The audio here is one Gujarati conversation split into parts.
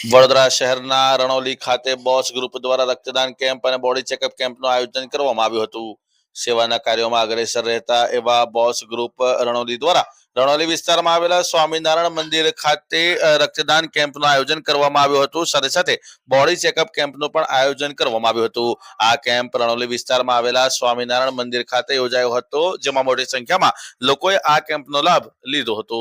વડોદરા શહેરના રણોલી ખાતે બોસ ગ્રુપ દ્વારા રક્તદાન કેમ્પ અને બોડી ચેકઅપ કેમ્પનું આયોજન કરવામાં આવ્યું હતું. સેવાના કાર્યોમાં અગ્રેસર રહેતા એવા બોસ ગ્રુપ રણોલી દ્વારા રણોલી વિસ્તારમાં આવેલા સ્વામિનારાયણ મંદિર ખાતે રક્તદાન કેમ્પનું આયોજન કરવામાં આવ્યું હતું. સાથે સાથે બોડી ચેકઅપ કેમ્પનું પણ આયોજન કરવામાં આવ્યું હતું. આ કેમ્પ રણોલી વિસ્તારમાં આવેલા સ્વામિનારાયણ મંદિર ખાતે યોજાયો હતો, જેમાં મોટી સંખ્યામાં લોકોએ આ કેમ્પનો લાભ લીધો હતો.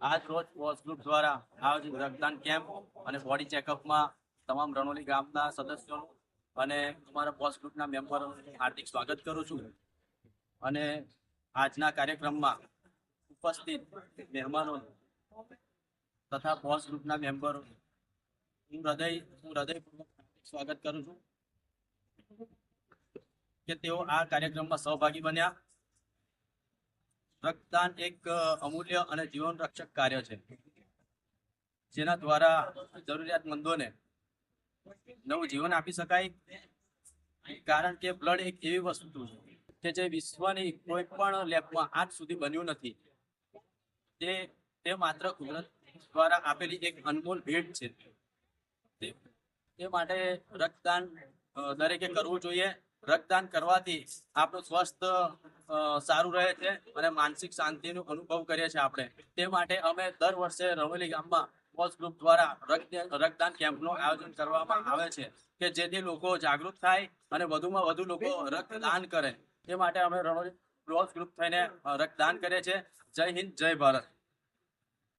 આજ રોજ વોચ ગ્રુપ દ્વારા આયોજિત રક્તદાન કેમ્પ અને બોડી ચેકઅપમાં તમામ રણોલી ગામના સદસ્યોનું અને અમારા બોસ ગ્રુપના મેમ્બરોનું હાર્દિક સ્વાગત કરું છું. અને આજના કાર્યક્રમમાં ઉપસ્થિત મહેમાનો તથા બોસ ગ્રુપના મેમ્બરો, હું હૃદય, હું હૃદયપૂર્વક સ્વાગત કરું છું. કે તેઓ આ કાર્યક્રમમાં સહભાગી બન્યા. રક્તદાન એક અમૂલ્ય અને જીવન રક્ષક કાર્ય છે. જેના દ્વારા જરૂરિયાતમંદોને નવું જીવન આપી શકાય. કારણ કે બ્લડ એક એવી વસ્તુ કે જે વિશ્વની કોઈ પણ લેબમાં આજ સુધી બન્યું નથી. તે તે માત્ર કુદરત દ્વારા આપેલી એક અનમોલ ભેટ છે. તે માટે રક્તદાન દરેકે કરવું જોઈએ. રક્તદાન કરવાથી આપણું સ્વસ્થ સારું રહે છે અને માનસિક શાંતિનો અનુભવ કરીએ છીએ આપણે. તે માટે અમે દર વર્ષે રવેલી ગામમાં બોસ ગ્રુપ દ્વારા રક્ત, રક્તદાન કેમ્પનું આયોજન કરવામાં આવે છે કે જેથી લોકો જાગૃત થાય અને વધુમાં વધુ લોકો રક્તદાન કરે. તે માટે અમે રણોલી બોસ ગ્રુપ થઈને રક્તદાન કરીએ છીએ. જય હિન્દ, જય ભારત.